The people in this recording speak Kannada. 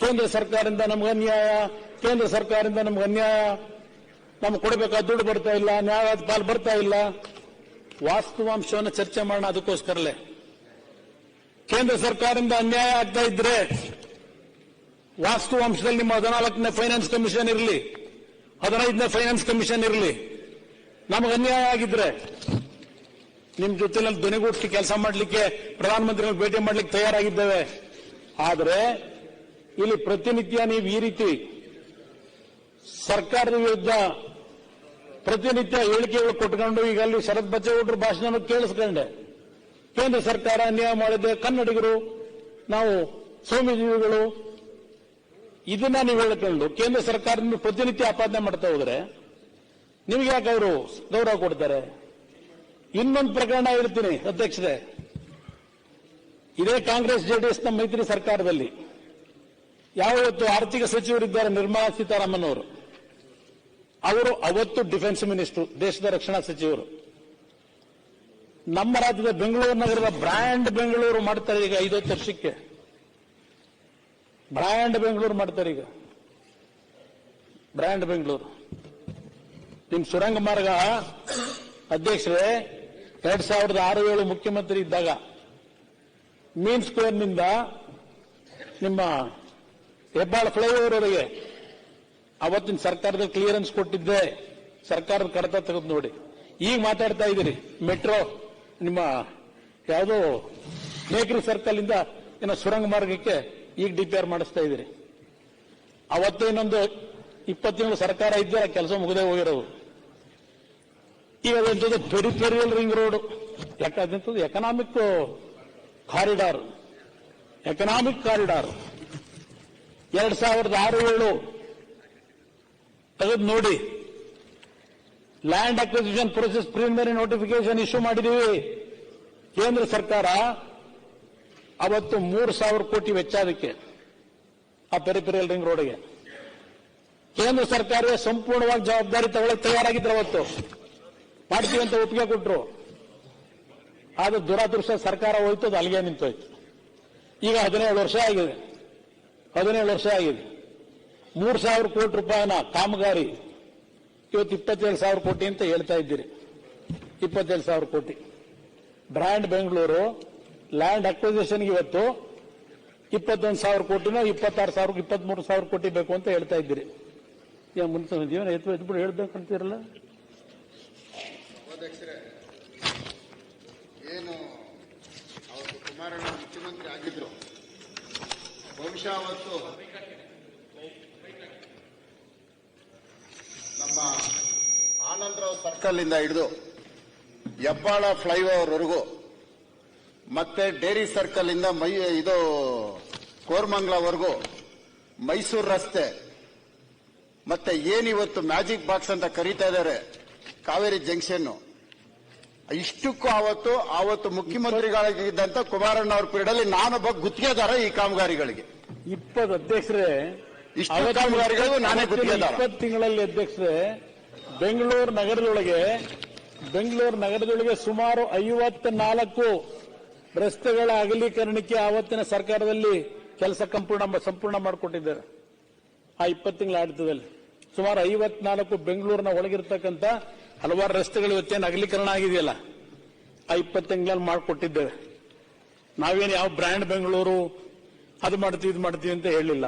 ಕೇಂದ್ರ ಸರ್ಕಾರದಿಂದ ನಮ್ಗೆ ಅನ್ಯಾಯ, ಕೇಂದ್ರ ಸರ್ಕಾರದಿಂದ ನಮ್ಗೆ ಅನ್ಯಾಯ. ನಮ್ಗೆ ಕೊಡಬೇಕಾದ ದುಡ್ಡು ಬರ್ತಾ ಇಲ್ಲ, ನ್ಯಾಯವಾದ ಪಾಲು ಬರ್ತಾ ಇಲ್ಲ. ವಾಸ್ತವಾಂಶವನ್ನು ಚರ್ಚೆ ಮಾಡೋಣ ಅದಕ್ಕೋಸ್ಕರಲೇ. ಕೇಂದ್ರ ಸರ್ಕಾರದಿಂದ ಅನ್ಯಾಯ ಆಗ್ತಾ ಇದ್ರೆ ವಾಸ್ತವಾಂಶದಲ್ಲಿ ನಿಮ್ಮ ಹದಿನಾಲ್ಕನೇ ಫೈನಾನ್ಸ್ ಕಮಿಷನ್ ಇರಲಿ, ಹದಿನೈದನೇ ಫೈನಾನ್ಸ್ ಕಮಿಷನ್ ಇರಲಿ, ನಮಗೆ ಅನ್ಯಾಯ ಆಗಿದ್ರೆ ನಿಮ್ ಜೊತೆಯಲ್ಲಿ ಧ್ವನಿಗೂಡಿಸಿ ಕೆಲಸ ಮಾಡಲಿಕ್ಕೆ ಪ್ರಧಾನಮಂತ್ರಿಗಳು ಭೇಟಿ ಮಾಡ್ಲಿಕ್ಕೆ ತಯಾರಾಗಿದ್ದೇವೆ. ಆದರೆ ಇಲ್ಲಿ ಪ್ರತಿನಿತ್ಯ ನೀವು ಈ ರೀತಿ ಸರ್ಕಾರದ ವಿರುದ್ಧ ಪ್ರತಿನಿತ್ಯ ಹೇಳಿಕೆಗಳು ಕೊಟ್ಕೊಂಡು ಈಗ ಅಲ್ಲಿ ಶರತ್ ಬಚ್ಚೇಗೌಡರ ಭಾಷಣ ಕೇಳಿಸ್ಕೊಂಡೆ. ಕೇಂದ್ರ ಸರ್ಕಾರ ಅನ್ಯಾಯ ಮಾಡಿದೆ. ಕನ್ನಡಿಗರು, ನಾವು ಸೌಮ್ಯಜೀವಿಗಳು, ಇದನ್ನ ನೀವು ಹೇಳಿಕೊಂಡು ಕೇಂದ್ರ ಸರ್ಕಾರದಿಂದ ಪ್ರತಿನಿತ್ಯ ಆಪಾದನೆ ಮಾಡ್ತಾ ಹೋದ್ರೆ ನಿಮ್ಗೆ ಯಾಕೆ ಅವರು ಗೌರವ ಕೊಡ್ತಾರೆ? ಇನ್ನೊಂದು ಪ್ರಕರಣ ಹೇಳ್ತೀನಿ, ಅಧ್ಯಕ್ಷರೇ. ಇದೇ ಕಾಂಗ್ರೆಸ್ ಜೆಡಿಎಸ್ನ ಮೈತ್ರಿ ಸರ್ಕಾರದಲ್ಲಿ ಯಾವತ್ತು ಆರ್ಥಿಕ ಸಚಿವರಿದ್ದಾರೆ ನಿರ್ಮಲಾ ಸೀತಾರಾಮನ್ ಅವರು ಅವರು ಅವತ್ತು ಡಿಫೆನ್ಸ್ ಮಿನಿಸ್ಟರ್, ದೇಶದ ರಕ್ಷಣಾ ಸಚಿವರು. ನಮ್ಮ ರಾಜ್ಯದ ಬೆಂಗಳೂರು ನಗರದ ಬ್ರ್ಯಾಂಡ್ ಬೆಂಗಳೂರು ಮಾಡ್ತಾರೆ ಈಗ ಐದತ್ತು ವರ್ಷಕ್ಕೆ. ಬ್ರ್ಯಾಂಡ್ ಬೆಂಗಳೂರು ಮಾಡ್ತಾರೆ ಈಗ. ಬ್ರ್ಯಾಂಡ್ ಬೆಂಗಳೂರು. ನಿಮ್ ಸುರಂಗ ಮಾರ್ಗ ಅಧ್ಯಕ್ಷರೇ, ಎರಡ್ ಸಾವಿರದ ಆರು ಏಳು ಮುಖ್ಯಮಂತ್ರಿ ಇದ್ದಾಗ, ಮೀನ್ ಸ್ಕ್ವೇರ್ನಿಂದ ನಿಮ್ಮ ಹೆಬ್ಬಾಳ ಫ್ಲೈಓವರ್ ಅವರಿಗೆ ಅವತ್ತಿನ ಸರ್ಕಾರದ ಕ್ಲಿಯರೆನ್ಸ್ ಕೊಟ್ಟಿದ್ದೆ. ಸರ್ಕಾರದ ಕಡತ ತೆಗೆದು ನೋಡಿ. ಈಗ ಮಾತಾಡ್ತಾ ಇದ್ದೀರಿ. ಮೆಟ್ರೋ ನಿಮ್ಮ ಯಾವುದೋ ಮೇಕ್ರಿ ಸರ್ಕಲ್ ಇಂದ ಏನ ಸುರಂಗ ಮಾರ್ಗಕ್ಕೆ ಈಗ ಡಿಪಿಆರ್ ಮಾಡಿಸ್ತಾ ಇದ್ದೀರಿ. ಅವತ್ತು ಇನ್ನೊಂದು ಇಪ್ಪತ್ತು ಸರ್ಕಾರ ಇದ್ದರೆ ಕೆಲಸ ಮುಗದೆ ಹೋಗಿರೋದು. ಈಗ ಅದಂತದ್ದು ಪೆರಿಫೆರಿಯಲ್ ರಿಂಗ್ ರೋಡ್ ಯಾಕಂತದ್ದು ಎಕನಾಮಿಕ್ ಕಾರಿಡಾರ್ ಎಕನಾಮಿಕ್ ಕಾರಿಡಾರ್ ಎರಡ್ ಸಾವಿರದ ಆರು ಏಳು. ತೆಗೆದು ನೋಡಿ. Land acquisition process preliminary notification issue ಮಾಡಿದೀವಿ ಕೇಂದ್ರ ಸರ್ಕಾರ ಅವತ್ತು ಮೂರು ಸಾವಿರ ಕೋಟಿ ವೆಚ್ಚ ಅದಕ್ಕೆ, ಆ ಪೆರಿಪೆರಿಯಲ್ ರಿಂಗ್ ರೋಡ್ಗೆ ಕೇಂದ್ರ ಸರ್ಕಾರ ಸಂಪೂರ್ಣವಾಗಿ ಜವಾಬ್ದಾರಿ ತಗೊಳ್ಳಕ್ಕೆ ತಯಾರಾಗಿದ್ರು ಅವತ್ತು. ಮಾಡ್ತೀವಿ ಅಂತ ಒಪ್ಪಿಗೆ ಕೊಟ್ಟರು ಆದ್ರೆ ದುರಾದೃಷ್ಟ ಸರ್ಕಾರ ಹೋಯ್ತು ಅದು ಅಲ್ಲಿಗೆ ನಿಂತೋಯ್ತು. ಈಗ ಹದಿನೇಳು ವರ್ಷ ಆಗಿದೆ. ಹದಿನೇಳು ವರ್ಷ ಆಗಿದೆ. ಮೂರು ಸಾವಿರ ಕೋಟಿ ರೂಪಾಯಿನ ಕಾಮಗಾರಿ ಇವತ್ತು ಇಪ್ಪತ್ತೇಳು ಸಾವಿರ ಕೋಟಿ ಅಂತ ಹೇಳ್ತಾ ಇದ್ದೀರಿ. ಇಪ್ಪತ್ತೇಳು ಸಾವಿರ ಕೋಟಿ. ಬ್ರ್ಯಾಂಡ್ ಬೆಂಗಳೂರು, ಲ್ಯಾಂಡ್ ಅಕ್ವಿಸೇಷನ್ಗೆ ಇವತ್ತು ಇಪ್ಪತ್ತೊಂದು ಸಾವಿರ ಕೋಟಿನೋ, ಇಪ್ಪತ್ತಾರು ಸಾವಿರ ಇಪ್ಪತ್ಮೂರು ಸಾವಿರ ಕೋಟಿ ಬೇಕು ಅಂತ ಹೇಳ್ತಾ ಇದ್ದೀರಿ. ಏನು ಮುಂಚೆ ಜೀವನ ಎತ್ತು ಎದ್ಬಿಟ್ಟು ಹೇಳ್ಬೇಕಂತೀರಲ್ಲ? ಏನು, ಅವರು ಕುಮಾರಣ್ಣ ಮುಖ್ಯಮಂತ್ರಿ ಆಗಿದ್ರು. ಬಹುಶಃ ನಮ್ಮ ಆನಂದರಾವ್ ಸರ್ಕಲ್ ಇಂದ ಹಿಡಿದು ಹೆಬ್ಬಾಳ ಫ್ಲೈಓವರ್ ವರೆಗೂ ಮತ್ತೆ ಡೇರಿ ಸರ್ಕಲ್ ಇಂದ ಮೈ, ಇದು ಕೋರ್ಮಂಗ್ಲವರೆಗೂ ಮೈಸೂರು ರಸ್ತೆ, ಮತ್ತೆ ಏನಿವತ್ತು ಮ್ಯಾಜಿಕ್ ಬಾಕ್ಸ್ ಅಂತ ಕರೀತಾ ಇದ್ದಾರೆ, ಕಾವೇರಿ ಜಂಕ್ಷನ್ ಇಷ್ಟಕ್ಕೂ ಆವತ್ತು ಆವತ್ತು ಮುಖ್ಯಮಂತ್ರಿಗಳಾಗಿದ್ದಂತ ಕುಮಾರಣ್ಣ ಅವ್ರ ಪೀರಿಯಡ್ ಅಲ್ಲಿ ನಾನೊಬ್ಬ ಗುತ್ತಿಗೆದಾರ ಈ ಕಾಮಗಾರಿಗಳಿಗೆ. ಇಪ್ಪತ್ತು ಅಧ್ಯಕ್ಷರೇ ಇಷ್ಟು ಕಾಮಗಾರಿಗಳಿಗೂ ನಾನೇ ಗುತ್ತಿಗೆದಾರ. ಇಪ್ಪತ್ತು ತಿಂಗಳಲ್ಲಿ ಅಧ್ಯಕ್ಷರೇ ಬೆಂಗಳೂರು ನಗರದೊಳಗೆ ಬೆಂಗಳೂರು ನಗರದೊಳಗೆ ಸುಮಾರು ಐವತ್ನಾಲ್ಕು ರಸ್ತೆಗಳ ಅಗಲೀಕರಣಕ್ಕೆ ಆವತ್ತಿನ ಸರ್ಕಾರದಲ್ಲಿ ಕೆಲಸ ಸಂಪೂರ್ಣ ಸಂಪೂರ್ಣ ಮಾಡಿಕೊಟ್ಟಿದ್ದಾರೆ. ಆ ಇಪ್ಪತ್ತು ತಿಂಗಳ ಆಡಳಿತದಲ್ಲಿ ಸುಮಾರು ಐವತ್ನಾಲ್ಕು ಬೆಂಗಳೂರಿನ ಒಳಗಿರ್ತಕ್ಕಂಥ ಹಲವಾರು ರಸ್ತೆಗಳು ಇವತ್ತೇನು ಅಗಲೀಕರಣ ಆಗಿದೆಯಲ್ಲ? ಆ ಇಪ್ಪತ್ತು ತಿಂಗಳಲ್ಲಿ ಮಾಡಿಕೊಟ್ಟಿದ್ದೇವೆ. ನಾವೇನು ಯಾವ ಬ್ರ್ಯಾಂಡ್ ಬೆಂಗಳೂರು ಅದು ಮಾಡ್ತೀವಿ, ಇದು ಮಾಡ್ತೀವಿ ಅಂತ ಹೇಳಿಲ್ಲ.